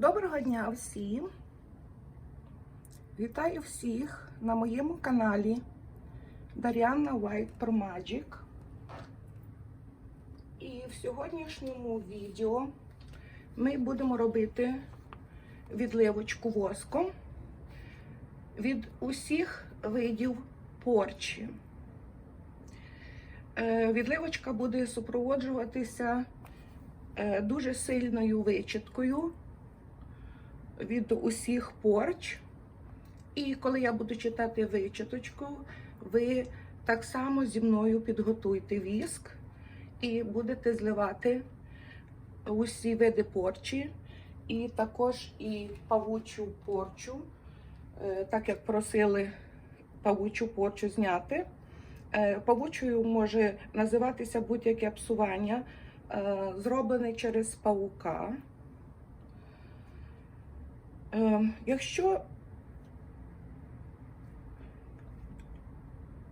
Доброго дня всім! Вітаю всіх на моєму каналі Дар'яна White Pro Magic. І в сьогоднішньому відео ми будемо робити відливочку воском від усіх видів порчі. Е, Відливочка буде супроводжуватися е, дуже сильною вичіткою від усіх порч. І коли я буду читати вичиточку, ви так само зі мною підготуйте віск і будете зливати усі види порчі, і також і павучу порчу, Е, так як просили павучу порчу зняти. Е, Павучою може називатися будь-яке псування, е, зроблене через павука. Е, Якщо,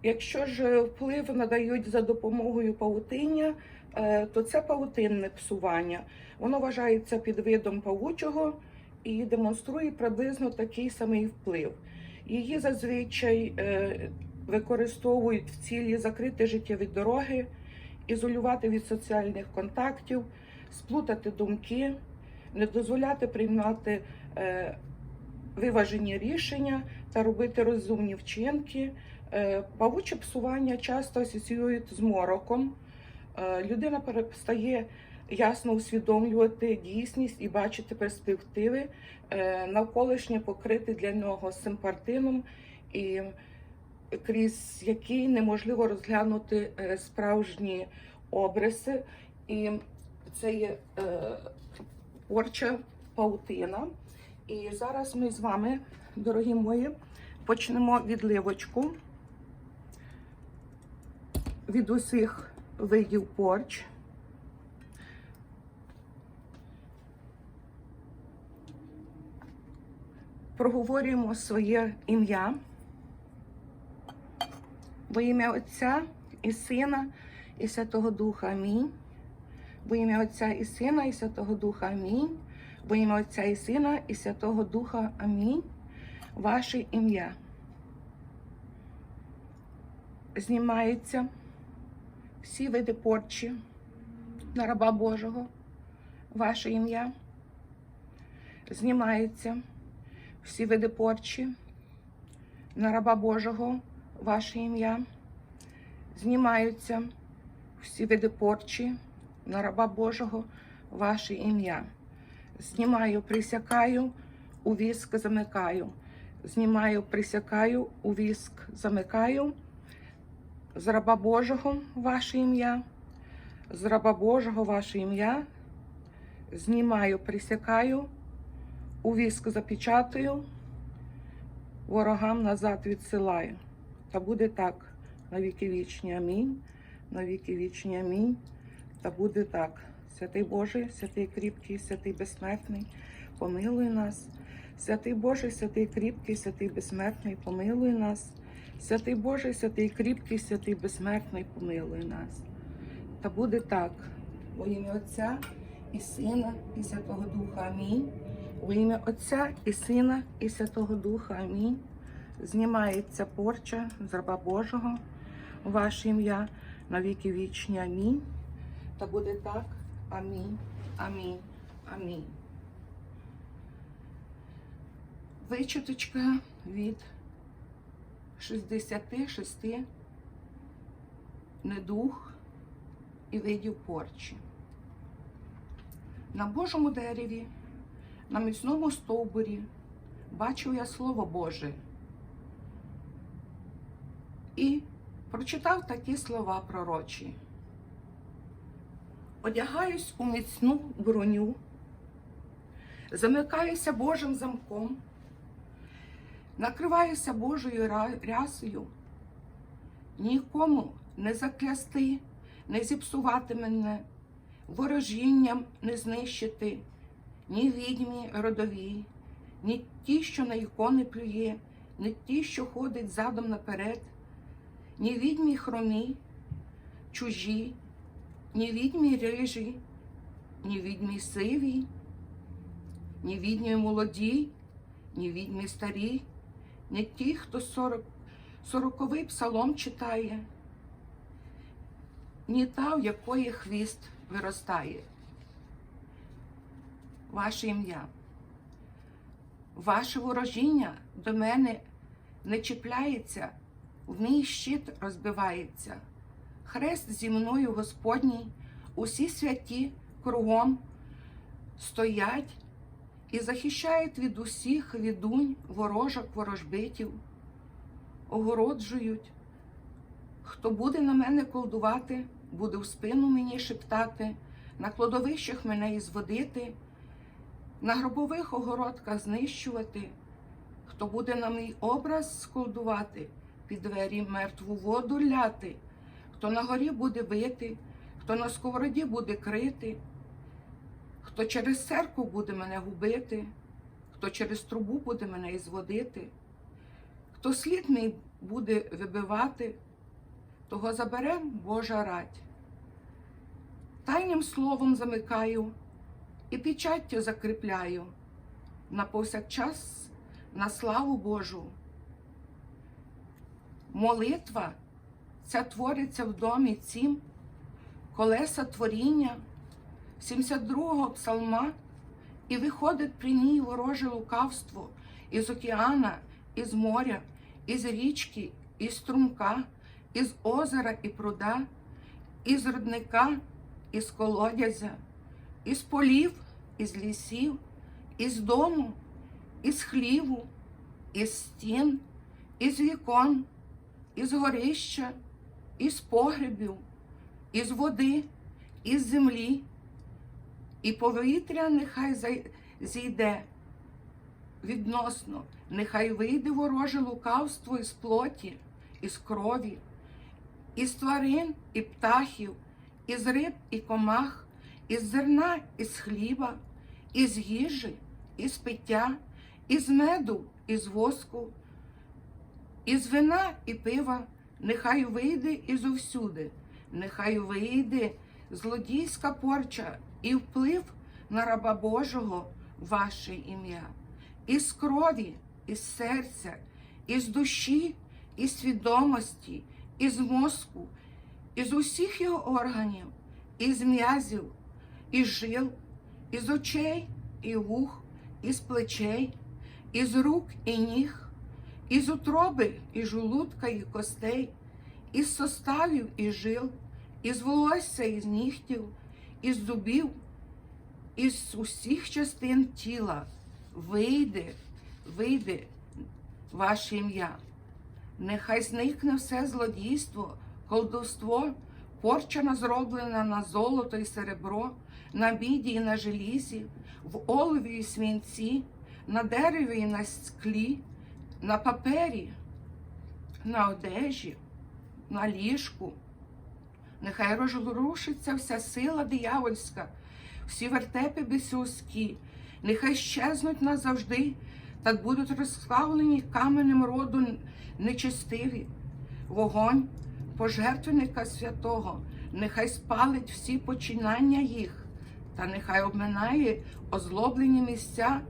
якщо ж вплив надають за допомогою павутиння, е, то це павутинне псування. Воно вважається підвидом павучого і демонструє приблизно такий самий вплив. Її зазвичай е, використовують в цілі закрити життєві дороги, ізолювати від соціальних контактів, сплутати думки, не дозволяти приймати виважені рішення та робити розумні вчинки. Е, Павуче псування часто асоціюють з мороком. Е, Людина перестає ясно усвідомлювати дійсність і бачити перспективи. Е, Навколишнє покрите для нього симпартином, і крізь який неможливо розглянути е, справжні обриси. І це є е, порча паутина. І зараз ми з вами, дорогі мої, почнемо відливочку від усіх видів порч. Проговорюємо своє ім'я. Во ім'я Отця і Сина, і Святого Духа Амінь. Во ім'я Отця і Сина, і Святого Духа Амінь. Во ім'я Отця і Сина, і Святого Духа Амінь. Ваше ім'я. Знімаються всі види порчі на раба Божого. Ваше ім'я. Знімаються всі види порчі на раба Божого. Ваше ім'я. Знімаються всі види порчі на раба Божого. Ваше ім'я. Знімаю, присякаю, у віск замикаю. Знімаю, присякаю, у віск замикаю. З раба Божого ваше ім'я. З раба Божого ваше ім'я. Знімаю, присякаю, у віск запечатаю, ворогам назад відсилаю. Та буде так на віки вічні. Амінь. На віки вічні. Амінь. Та буде так. Святий Божий, святий кріпкий, святий безсмертний, помилуй нас. Святий Божий, святий кріпкий, святий безсмертний, помилуй нас. Святий Божий, святий кріпкий, святий безсмертний, помилуй нас. Та буде так. Во ім'я Отця і Сина, і Святого Духа. Амінь. У ім'я Отця і Сина, і Святого Духа. Амінь. Знімається порча з раба Божого. Ваше ім'я на віки вічні. Амінь. Та буде так. Амінь. Амінь. Амінь. Вичуточка від 66 недух і видів порчі. На Божому дереві, на міцному стовбурі бачив я Слово Боже і прочитав такі слова пророчі. Одягаюсь у міцну броню, замикаюся Божим замком, накриваюся Божою рясою, нікому не заклясти, не зіпсувати мене, ворожінням не знищити, ні відьмі родові, ні ті, що на ікони плює, ні ті, що ходить задом наперед, ні відьмі хромі, чужі, ні відьмі рижі, ні відьмі сиві, ні відьмі молоді, ні відьмі старі, ні ті, хто сорок, сороковий псалом читає, ні та, в якої хвіст виростає. Ваше ім'я. Ваше ворожіння до мене не чіпляється, в мій щит розбивається. Хрест зі мною Господній, усі святі кругом стоять і захищають від усіх відунь, ворожок, ворожбитів, огороджують. Хто буде на мене колдувати, буде в спину мені шептати, на кладовищах мене ізводити, на гробових огородках знищувати. Хто буде на мій образ сколдувати, під двері мертву воду ляти, хто на горі буде бити, хто на сковороді буде крити, хто через церкву буде мене губити, хто через трубу буде мене ізводити, хто слід мій буде вибивати, того забере Божа радь. Тайним словом замикаю і печаттю закріпляю на повсякчас на славу Божу. Молитва ця твориться в домі цім, колеса творіння 72-го псалма, і виходить при ній вороже лукавство із океана, із моря, із річки, із струмка, із озера і пруда, із родника, із колодязя, із полів, із лісів, із дому, із хліву, із стін, із вікон, із горища, із погребів, із води, із землі, і повітря нехай зійде відносно, нехай вийде вороже лукавство із плоті, із крові, із тварин і птахів, із риб і комах, із зерна, із хліба, із їжі, із пиття, із меду, із воску, із вина і пива, нехай вийде ізовсюди, нехай вийде злодійська порча і вплив на раба Божого ваше ім'я, із крові, із серця, із душі, із свідомості, із мозку, із усіх його органів, із м'язів, із жил, із очей і вух, із плечей, із рук і ніг, із утроби і жолудка і костей, із составів і жил, із волосся і з нігтів, із зубів, із усіх частин тіла вийде, вийде ваше ім'я. Нехай зникне все злодійство, колдовство, порча зроблена на золото і серебро, на біді і на желізі, в олові і свінці, на дереві і на склі, на папері, на одежі, на ліжку. Нехай розрушиться вся сила диявольська, всі вертепи бісюські, нехай щезнуть назавжди, та будуть розславлені каменем роду нечестиві. Вогонь пожертвенника святого, нехай спалить всі починання їх, та нехай обминає озлоблені місця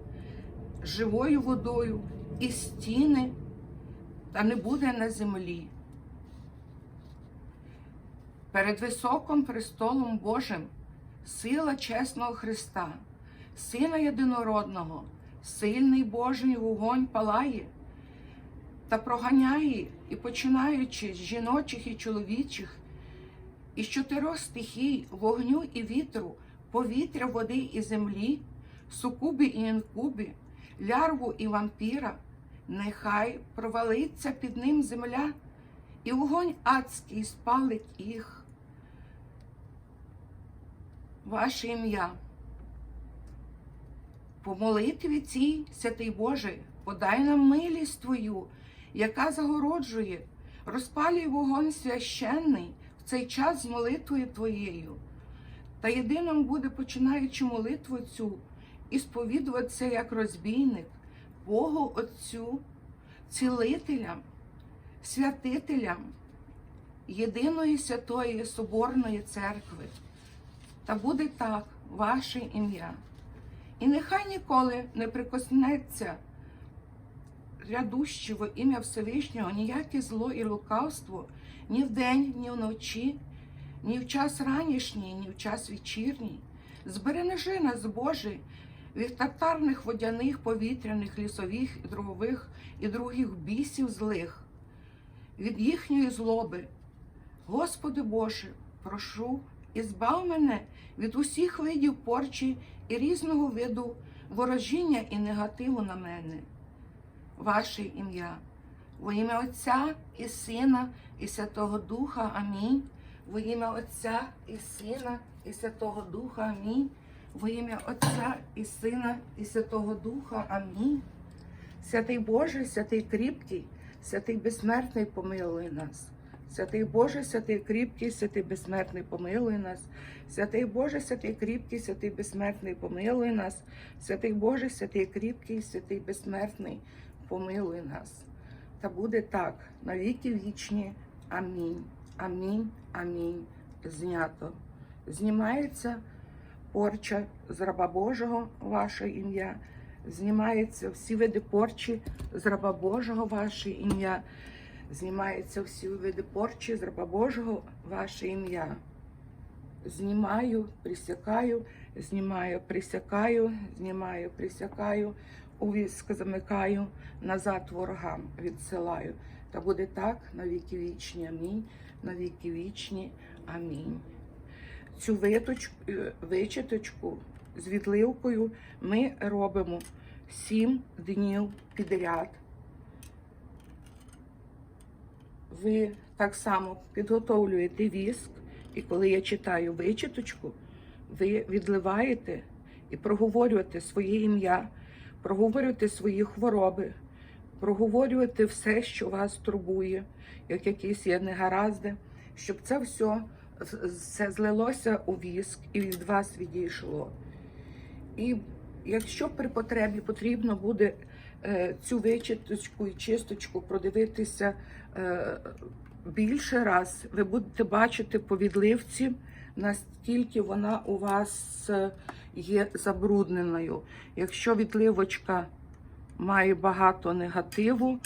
живою водою і стіни, та не буде на землі. Перед високим престолом Божим сила чесного Христа, Сина Єдинородного, сильний Божий вогонь палає та проганяє, і починаючи з жіночих і чоловічих, із чотирьох стихій вогню і вітру, повітря, води і землі, сукуби і інкуби, лярву і вампіра, нехай провалиться під ним земля, і вогонь адський спалить їх. Ваше ім'я. По молитві цій, святий Боже, подай нам милість Твою, яка загороджує, розпалюй вогонь священний в цей час з молитвою Твоєю. Та єдиним буде, починаючи молитву цю, і сповідуватися як розбійник, Богу Отцю, цілителям, святителям єдиної святої Соборної церкви. Та буде так, ваше ім'я. І нехай ніколи не прикоснеться рядущого ім'я Всевишнього ніяке зло і лукавство ні вдень, ні вночі, ні в час ранішній, ні в час вечірній. Збережи нас, Боже, від татарних водяних, повітряних, лісових, і дрогових і других бісів злих, від їхньої злоби. Господи Боже, прошу і збав мене від усіх видів порчі і різного виду ворожіння і негативу на мене. Ваше ім'я, во ім'я Отця і Сина, і Святого Духа. Амінь. Во ім'я Отця і Сина, і Святого Духа. Амінь. Во ім'я Отця і Сина, і Святого Духа. Амінь. Святий Боже, святий кріпкий, святий безсмертний, помилуй нас. Святий Боже, святий кріпкий, святий безсмертний, помилуй нас. Святий Боже, святий кріпкий, святий безсмертний, помилуй нас. Святий Боже, святий кріпкий, святий безсмертний, помилуй нас. Та буде так на віки вічні. Амінь. Амінь. Амінь. Знято. Знімається порча з раба Божого, ваше ім'я. Знімаються всі види порчі з раба Божого, ваше ім'я. Знімаються всі види порчі з раба Божого, ваше ім'я. Знімаю, присякаю, знімаю, присякаю, знімаю, присякаю, у віск замикаю, назад ворогам відсилаю. Та буде так на віки вічні. Амінь. На віки вічні. Амінь. Цю виточку, е, вичиточку з відливкою ми робимо 7 днів підряд. Ви так само підготовлюєте віск, і коли я читаю вичиточку, ви відливаєте і проговорюєте своє ім'я, проговорюєте свої хвороби, проговорюєте все, що вас турбує, як якісь є негаразди, щоб це все це злилося у віск і від вас відійшло. І якщо при потребі потрібно буде е, цю вичиточку і чисточку продивитися е, більше раз, ви будете бачити по відливці, наскільки вона у вас е, є забрудненою. Якщо відливочка має багато негативу,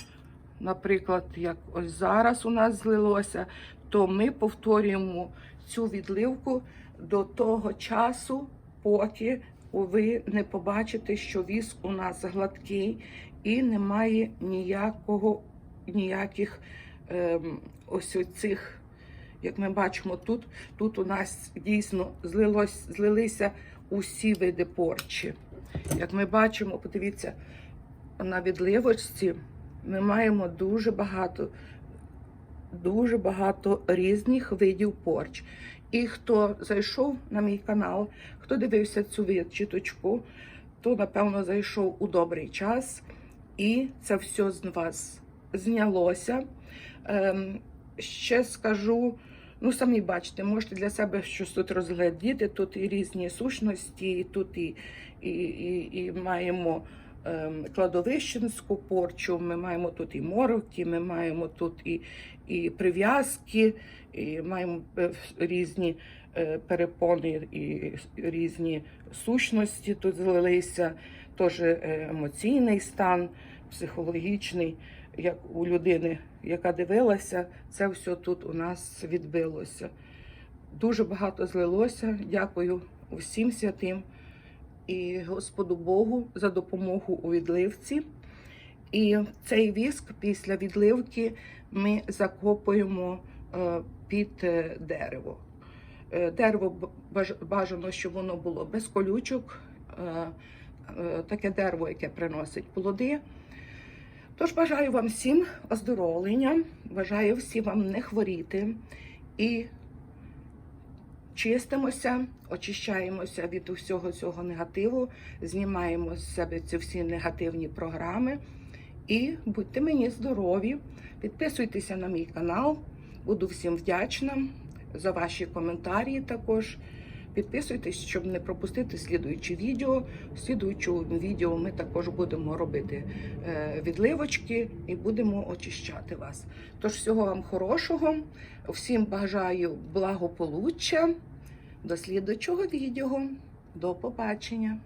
наприклад, як ось зараз у нас злилося, то ми повторюємо цю відливку до того часу, поки ви не побачите, що віск у нас гладкий і немає ніякого, ніяких ем, ось цих, як ми бачимо тут, тут у нас дійсно злилось, злилися усі види порчі. Як ми бачимо, подивіться, на відливочці ми маємо дуже багато дуже багато різних видів порч. І хто зайшов на мій канал, хто дивився цю відчіточку, то напевно зайшов у добрий час, і це все з вас знялося. Ем, ще скажу. Ну, самі бачите, можете для себе щось тут розглядіти. Тут і різні сущності, і тут і, і, і, і маємо ем, кладовищенську порчу, ми маємо тут і мороки, ми маємо тут і, і прив'язки, і маємо е, різні е, перепони і різні сущності тут злилися, теж е, емоційний стан, психологічний, як у людини, яка дивилася, це все тут у нас відбилося. Дуже багато злилося. Дякую усім святим і Господу Богу за допомогу у відливці. І цей віск після відливки ми закопуємо е, під е, дерево. Е, Дерево бажано, щоб воно було без колючок, таке дерево, яке приносить плоди. Тож бажаю вам всім оздоровлення, бажаю всім вам не хворіти і чистимося, очищаємося від усього цього негативу, знімаємо з себе ці всі негативні програми. І будьте мені здорові, підписуйтеся на мій канал. Буду всім вдячна за ваші коментарі також. Підписуйтесь, щоб не пропустити слідуючі відео. В слідуючому відео ми також будемо робити е, відливочки і будемо очищати вас. Тож всього вам хорошого, всім бажаю благополуччя. До слідуючого відео. До побачення!